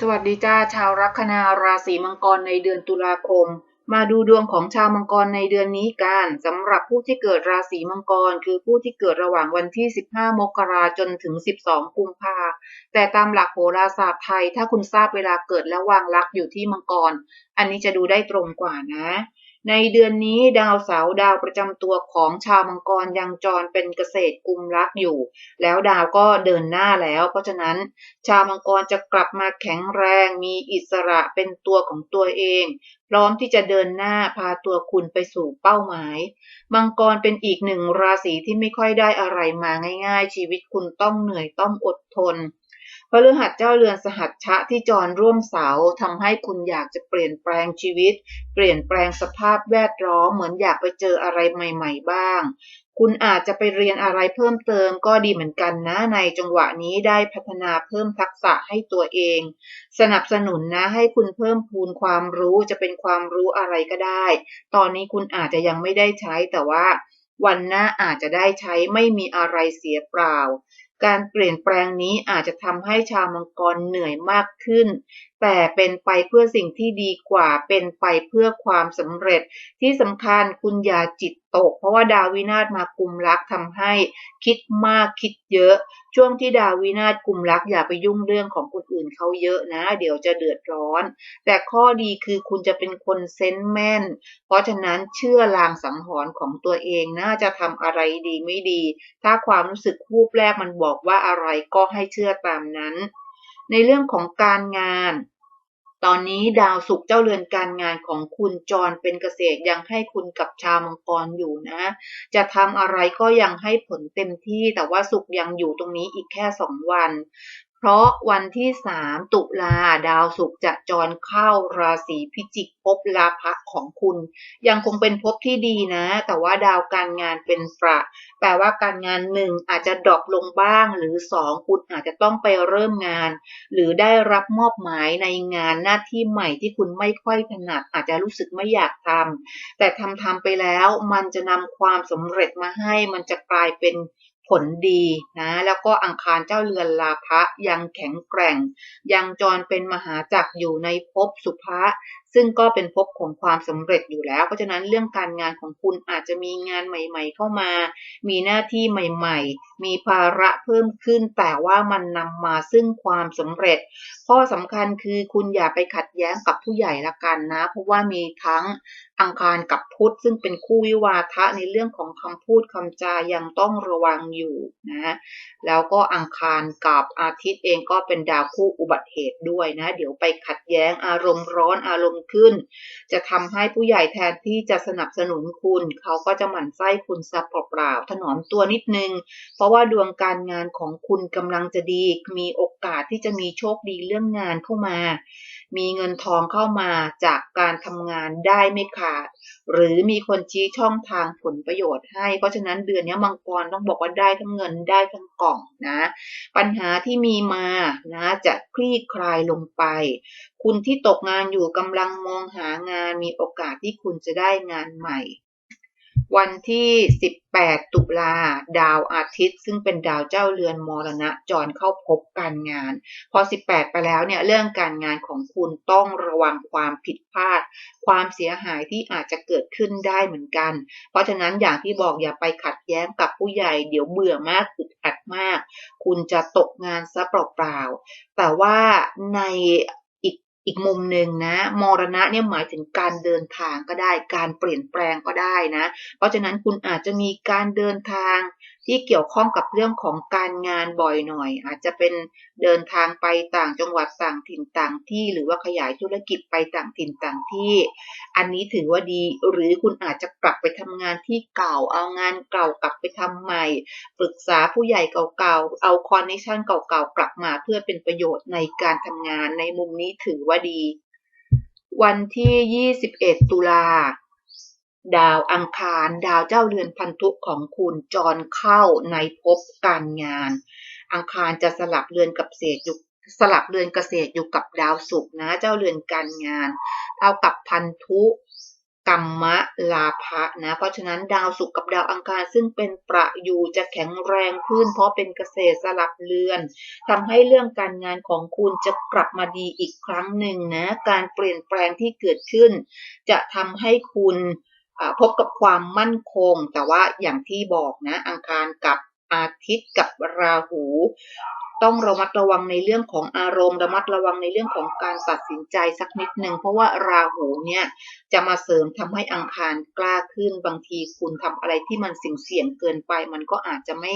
สวัสดีจ้าชาวลัคนาราศีมังกรในเดือนตุลาคม มาดูดวงของชาวมังกรในเดือนนี้กันสำหรับผู้ที่เกิดราศีมังกร คือผู้ที่เกิดระหว่างวันที่ 15 มกราจนถึง 12 กุมภาแต่ตามหลักโหราศาสตร์ไทย ถ้าคุณทราบเวลาเกิดและวางลักอยู่ที่มังกร อันนี้จะดูได้ตรงกว่านะ ในเดือนนี้ดาวเสาร์ดาวประจำตัวของชาวมังกรยังจรเป็นเกษตรกุมรักอยู่ แล้วดาวก็เดินหน้าแล้ว เพราะฉะนั้น ชาวมังกรจะกลับมาแข็งแรงมีอิสระเป็นตัวของตัวเอง พร้อมที่จะเดินหน้าพาตัวคุณไปสู่เป้าหมาย มังกรเป็นอีกหนึ่งราศีที่ไม่ค่อยได้อะไรมาง่าย ๆ ชีวิตคุณต้องเหนื่อยต้องอดทน พฤหัสเจ้าเรือนสหัชชะที่จรร่วมเสาทำให้คุณอยากจะเปลี่ยนแปลงชีวิต เปลี่ยนแปลงสภาพแวดล้อมเหมือนอยากไปเจออะไรใหม่ ๆ บ้าง คุณอาจจะไปเรียนอะไรเพิ่มเติมก็ดีเหมือนกันนะในจังหวะนี้ได้พัฒนาเพิ่มทักษะให้ตัวเอง สนับสนุนนะให้คุณเพิ่มพูนความรู้จะเป็นความรู้อะไรก็ได้ ตอนนี้คุณอาจจะยังไม่ได้ใช้แต่ว่าวันหน้าอาจจะได้ใช้ไม่มีอะไรเสียเปล่า การเปลี่ยนแปลงนี้อาจจะทำให้ชาวมังกรเหนื่อยมากขึ้นแต่เป็นไปเพื่อสิ่งที่ดีกว่า เป็นไปเพื่อความสำเร็จ ที่สำคัญคุณอย่าจิตตก เพราะว่าดาววินาศมากุมรักทำให้คิดมากคิดเยอะ ช่วงที่ดาววินาศกุมรักอย่าไปยุ่งเรื่องของคนอื่นเขาเยอะนะ เดี๋ยวจะเดือดร้อน แต่ข้อดีคือคุณจะเป็นคนเซนแมนเพราะฉะนั้นเชื่อลางสังหรณ์ของตัวเองน่าจะทำอะไรดีไม่ดี ถ้าความรู้สึกวูบแรกมันบอกว่าอะไรก็ให้เชื่อตามนั้น ในเรื่องของการงาน ตอนนี้ดาวศุกร์เจ้าเรือนการงานของคุณจรเป็นเกษตรยังให้คุณกับชาวมังกรอยู่นะ จะทำอะไรก็ยังให้ผลเต็มที่แต่ว่าศุกร์ยังอยู่ตรงนี้อีกแค่สองวัน เพราะวันที่สามตุลาดาวศุกร์จะจรเข้าราศีพิจิกภพลาภะของคุณ ยังคงเป็นภพที่ดีนะ แต่ว่าดาวการงานเป็นประแปลว่าการงานหนึ่งอาจจะดรอปลงบ้าง หรือสองคุณอาจจะต้องไปเริ่มงาน หรือได้รับมอบหมายในงานหน้าที่ใหม่ที่คุณไม่ค่อยถนัดอาจจะรู้สึกไม่อยากทำแต่ทำทำไปแล้วมันจะนำความสำเร็จมาให้มันจะกลายเป็น ผลดีนะ แล้วก็อังคารเจ้าเรือนลาภะยังแข็งแกร่ง ยังจรเป็นมหาจักรอยู่ในภพสุภะซึ่งก็เป็นภพของความสำเร็จอยู่แล้ว เพราะฉะนั้นเรื่องการงานของคุณอาจจะมีงานใหม่ ๆ เข้ามา มีหน้าที่ใหม่ ๆ มีภาระเพิ่มขึ้น แต่ว่ามันนำมาซึ่งความสำเร็จ ข้อสำคัญคือคุณอย่าไปขัดแย้งกับผู้ใหญ่ละกันนะ เพราะว่ามีทั้งอังคารกับพุธซึ่งเป็นคู่วิวาทะในเรื่องของคำพูดคำจายังต้องระวังอยู่นะ แล้วก็อังคารกับอาทิตย์เองก็เป็นดาวคู่อุบัติเหตุด้วยนะ เดี๋ยวไปขัดแย้งอารมณ์ร้อนอารมณ์ขึ้น จะทำให้ผู้ใหญ่แทนที่จะสนับสนุนคุณ เขาก็จะหมั่นไส้คุณซับเปล่าๆถนอมตัวนิดนึง เพราะว่าดวงการงานของคุณกำลังจะดี มีโอกาสที่จะมีโชคดีเรื่องงานเข้ามา มีเงินทองเข้ามาจากการทำงานได้ไม่ขาด หรือมีคนชี้ช่องทางผลประโยชน์ให้ เพราะฉะนั้นเดือนนี้มังกรต้องบอกว่าได้ทั้งเงินได้ทั้งกล่องนะ ปัญหาที่มีมานะจะคลี่คลายลงไป คุณที่ตกงานอยู่กำลังมองหางานมีโอกาสที่คุณจะได้งานใหม่ วันที่ 18 ตุลา ดาวอาทิตย์ ซึ่งเป็นดาวเจ้าเรือนมรณะจรเข้าพบการงาน พอ 18 ไปแล้วเนี่ยเรื่องการงานของคุณต้องระวังความผิดพลาด ความเสียหายที่อาจจะเกิดขึ้นได้เหมือนกัน เพราะฉะนั้นอย่างที่บอกอย่าไปขัดแย้งกับผู้ใหญ่เดี๋ยวเบื่อมากอึดอัดมาก คุณจะตกงานซะเปล่าๆแต่ว่าใน อีกมุมหนึ่งนะมรณะเนี่ยหมายถึงการเดินทางก็ได้ การเปลี่ยนแปลงก็ได้นะ เพราะฉะนั้นคุณอาจจะมีการเดินทาง ที่เกี่ยวข้องกับเรื่องของการงานบ่อยหน่อย อาจจะเป็นเดินทางไปต่างจังหวัดต่างถิ่นต่างที่ หรือว่าขยายธุรกิจไปต่างถิ่นต่างที่ อันนี้ถือว่าดี หรือคุณอาจจะกลับไปทำงานที่เก่า เอางานเก่ากลับไปทำใหม่ ปรึกษาผู้ใหญ่เก่าๆ เอาคอนเนคชั่นเก่าๆกลับมาเพื่อเป็นประโยชน์ในการทำงานในมุมนี้ถือว่าดี วันที่ 21 ตุลา ดาวอังคาร ดาวเจ้าเรือนพันธุของคุณจรเข้าในภพการงาน อังคารจะสลับเรือนกับเศษอยู่สลับเรือนเกษตรอยู่กับดาวศุกร์นะ เจ้าเรือนการงานเท่ากับพันธุกรรมะลาภะนะ เพราะฉะนั้นดาวศุกร์กับดาวอังคารซึ่งเป็นประยูจะแข็งแรงขึ้น เพราะเป็นเกษตรสลับเรือนทำให้เรื่องการงานของคุณจะกลับมาดีอีกครั้งหนึ่งนะ การเปลี่ยนแปลงที่เกิดขึ้น จะทำให้คุณ พบกับความมั่นคง แต่ว่าอย่างที่บอกนะอังคารกับอาทิตย์กับราหู ต้องระมัดระวังในเรื่องของอารมณ์ ระมัดระวังในเรื่องของการตัดสินใจสักนิดหนึ่งเพราะว่าราหูเนี่ยจะมาเสริมทำให้อังคารกล้าขึ้นบางทีคุณทำอะไรที่มันเสี่ยงเสี่ยงเกินไป มันก็อาจจะไม่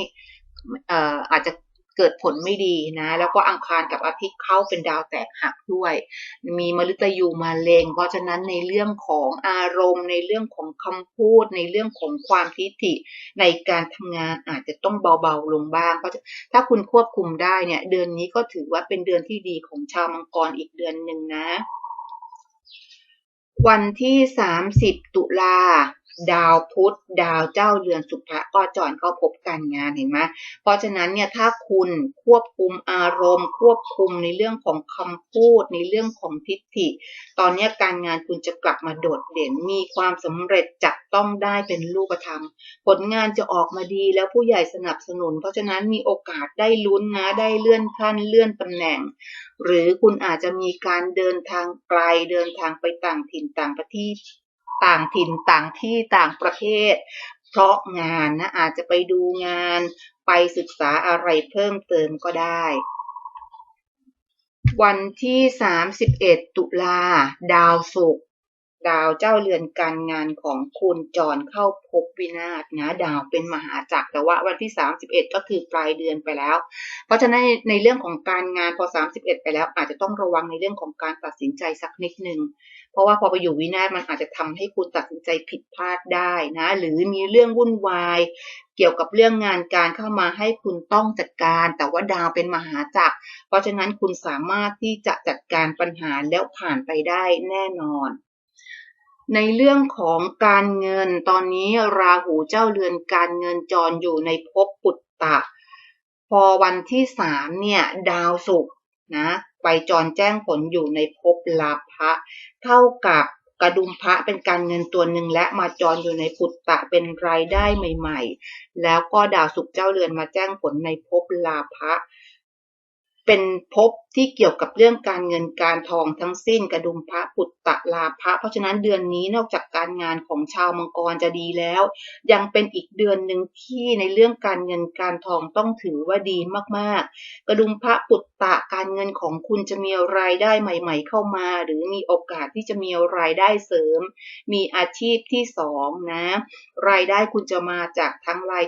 อาจจะ เกิดผลไม่ดีนะ แล้วก็อังคารกับอาทิตย์เข้าเป็นดาวแตกหักด้วย มีมฤตยูมาเลงเพราะฉะนั้นในเรื่องของอารมณ์ ในเรื่องของคำพูด ในเรื่องของความทิฏฐิในการทำงานอาจจะต้องเบาๆลงบ้างเพราะถ้าคุณควบคุมได้เนี่ยเดือนนี้ก็ถือว่าเป็นเดือนที่ดีของชาวมังกรอีกเดือนหนึ่งนะ วันที่ 30 ตุลา ดาวพุธดาวเจ้าเรือนสุภะก็จรเข้าพบการงานเห็นไหมเพราะฉะนั้นเนี่ยถ้าคุณควบคุมอารมณ์ ควบคุมในเรื่องของคำพูดในเรื่องของทิฏฐิ ตอนนี้การงานคุณจะกลับมาโดดเด่นมีความสำเร็จจับต้องได้เป็นรูปธรรม ผลงานจะออกมาดีแล้วผู้ใหญ่สนับสนุน เพราะฉะนั้นมีโอกาสได้ลุ้นนะได้เลื่อนขั้นเลื่อนตำแหน่ง หรือคุณอาจจะมีการเดินทางไกลเดินทางไปต่างถิ่นต่างประเทศ ต่างถิ่นต่างที่ต่างประเทศ เพราะงานนะอาจจะไปดูงานไปศึกษาอะไรเพิ่มเติมก็ได้ วันที่ 31 ตุลา ดาวศุกร์ ดาวเจ้าเรือนการงานของคุณจรเข้าพบวินาศนะดาวเป็นมหาจักรแต่ว่าวันที่ 31 ก็คือปลายเดือนไปแล้ว เพราะฉะนั้นในเรื่องของการงานพอ 31 ไปแล้ว อาจจะต้องระวังในเรื่องของการตัดสินใจสักนิดนึงเพราะว่าพอไปอยู่วินาศมันอาจจะทำให้คุณตัดสินใจผิดพลาดได้นะ หรือมีเรื่องวุ่นวายเกี่ยวกับเรื่องงานการเข้ามาให้คุณต้องจัดการ แต่ว่าดาวเป็นมหาจักร เพราะฉะนั้นคุณสามารถที่จะจัดการปัญหาแล้วผ่านไปได้แน่นอน ในเรื่องของการเงินตอนนี้ราหูเจ้าเรือนการเงินจรอยู่ในภพปุตตะ พอวันที่สามเนี่ยดาวศุกร์นะไปจรแจ้งผลอยู่ในภพลาภะเท่ากับกระดุมพระเป็นการเงินตัวหนึ่งและมาจรอยู่ในปุตตะเป็นรายได้ใหม่ ๆ แล้วก็ดาวสุขเจ้าเรือนมาแจ้งผลในภพลาภะ เป็นภพที่เกี่ยวกับเรื่องการเงินการทองทั้งสิ้นกระดุมพระปุตตะลาภะเพราะฉะนั้นเดือนนี้นอกจากการงานของชาวมังกรจะดีแล้ว ยังเป็นอีกเดือนหนึ่งที่ในเรื่องการเงินการทองต้องถือว่าดีมากๆ กระดุมพระปุตตะการเงินของคุณจะมีรายได้ใหม่ ๆ เข้ามา หรือมีโอกาสที่จะมีรายได้เสริม มีอาชีพที่สองนะ รายได้คุณจะมาจากทั้งราย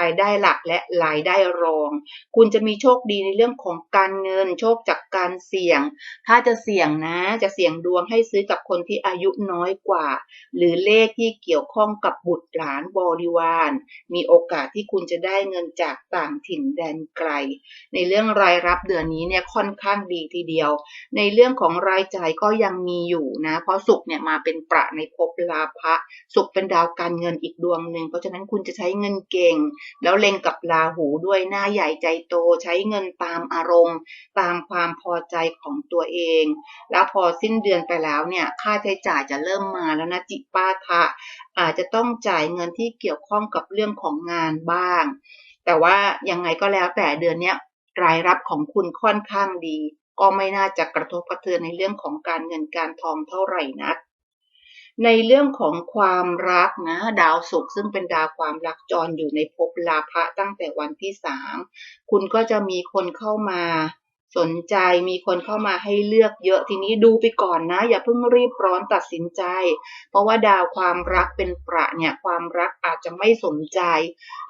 รายได้หลักและรายได้รอง คุณจะมีโชคดีในเรื่องของการเงิน โชคจากการเสี่ยง ถ้าจะเสี่ยงนะ จะเสี่ยงดวงให้ซื้อกับคนที่อายุน้อยกว่า หรือเลขที่เกี่ยวข้องกับบุตรหลานบริวาร มีโอกาสที่คุณจะได้เงินจากต่างถิ่นแดนไกล ในเรื่องรายรับเดือนนี้เนี่ยค่อนข้างดีทีเดียว ในเรื่องของรายจ่ายก็ยังมีอยู่นะ เพราะสุกเนี่ยมาเป็นประในภพลาภะสุกเป็นดาวการเงินอีกดวงหนึ่ง เพราะฉะนั้นคุณจะใช้เงินเก่งแล้วเล็งกับราหูด้วยหน้าใหญ่ใจโตใช้เงินตามอารมณ์ ตามความพอใจของตัวเอง แล้วพอสิ้นเดือนไปแล้วเนี่ยค่าใช้จ่ายจะเริ่มมาแล้วนะจิป้าทะอาจจะต้องจ่ายเงินที่เกี่ยวข้องกับเรื่องของงานบ้าง แต่ว่ายังไงก็แล้วแต่เดือนนี้รายรับของคุณค่อนข้างดี ก็ไม่น่าจะกระทบกระเทือนในเรื่องของการเงินการทองเท่าไหร่นัก ในเรื่องของความรักนะดาวศุกร์ซึ่งเป็นดาวความรักจรอยู่ในภพลาภะตั้งแต่วันที่สามคุณก็จะมีคนเข้ามา สนใจมีคนเข้ามาให้เลือกเยอะทีนี้ดูไปก่อนนะ อย่าเพิ่งรีบร้อนตัดสินใจ เพราะว่าดาวความรักเป็นประเนี่ยความรักอาจจะไม่สนใจ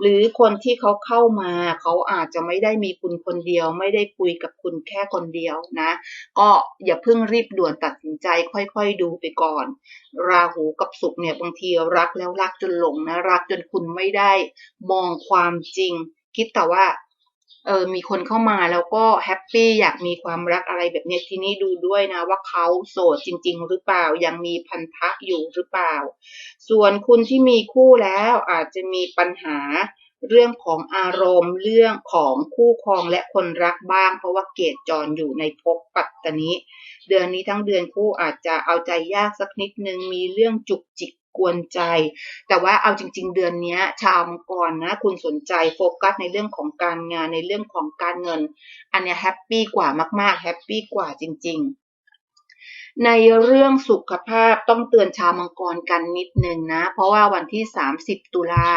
หรือคนที่เขาเข้ามา เขาอาจจะไม่ได้มีคุณคนเดียว ไม่ได้คุยกับคุณแค่คนเดียวนะ ก็อย่าเพิ่งรีบด่วนตัดสินใจ ค่อยๆดูไปก่อน ราหูกับสุขเนี่ยบางทีรักแล้วรักจนหลงนะรักจนคุณไม่ได้ มองความจริง คิดแต่ว่า เออมีคนเข้ามาแล้วก็แฮปปี้อยากมีความรักอะไรแบบนี้ทีนี้ดูด้วยนะ ว่าเขาโสดจริง ๆ หรือเปล่ายังมีพันธะอยู่หรือเปล่า ส่วนคุณที่มีคู่แล้วอาจจะมีปัญหาเรื่องของอารมณ์เรื่องของคู่ครองและคนรักบ้าง เพราะว่าเกตจรอยู่ในภพปัตตนิเดือนนี้ทั้งเดือนคู่อาจจะเอาใจยากสักนิดนึงมีเรื่องจุกจิก กวนใจ แต่ว่าเอาจริง ๆ เดือนนี้ชาวมังกรนะคุณสนใจโฟกัสในเรื่องของการงานในเรื่องของการเงิน อันนี้แฮปปี้กว่ามากๆแฮปปี้กว่าจริง ๆในเรื่องสุขภาพต้องเตือนชาวมังกรกันนิดนึงนะ เพราะว่าวันที่ 30 ตุลา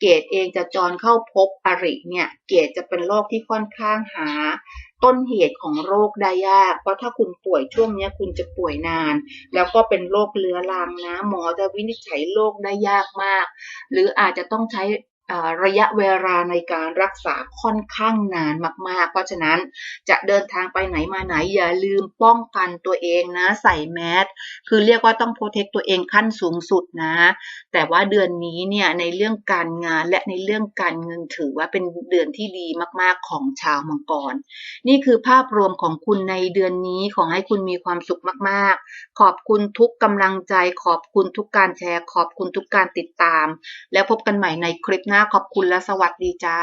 เกตเองจะจรเข้าพบอริเนี่ย เกตจะเป็นโรคที่ค่อนข้างหา ต้นเหตุของโรคได้ยาก เพราะถ้าคุณป่วยช่วงนี้คุณจะป่วยนาน แล้วก็เป็นโรคเรื้อรังนะ หมอจะวินิจฉัยโรคได้ยากมาก หรืออาจจะต้องใช้ ระยะเวลาในการรักษาค่อนข้างนานมาก ๆ เพราะฉะนั้นจะเดินทางไปไหนมาไหนอย่าลืมป้องกันตัวเองนะ ใส่แมสคือเรียกว่าต้องโปรเทคตัวเองขั้นสูงสุดนะ แต่ว่าเดือนนี้เนี่ยในเรื่องการงานและในเรื่องการเงินถือว่าเป็นเดือนที่ดีมาก ๆ ของชาวมังกร นี่คือภาพรวมของคุณในเดือนนี้ขอให้คุณมีความสุขมาก ๆ ขอบคุณทุกกำลังใจ ขอบคุณทุกการแชร์ ขอบคุณทุกการติดตาม แล้วพบกันใหม่ในคลิปหน้าน้าขอบคุณและสวัสดีจ้า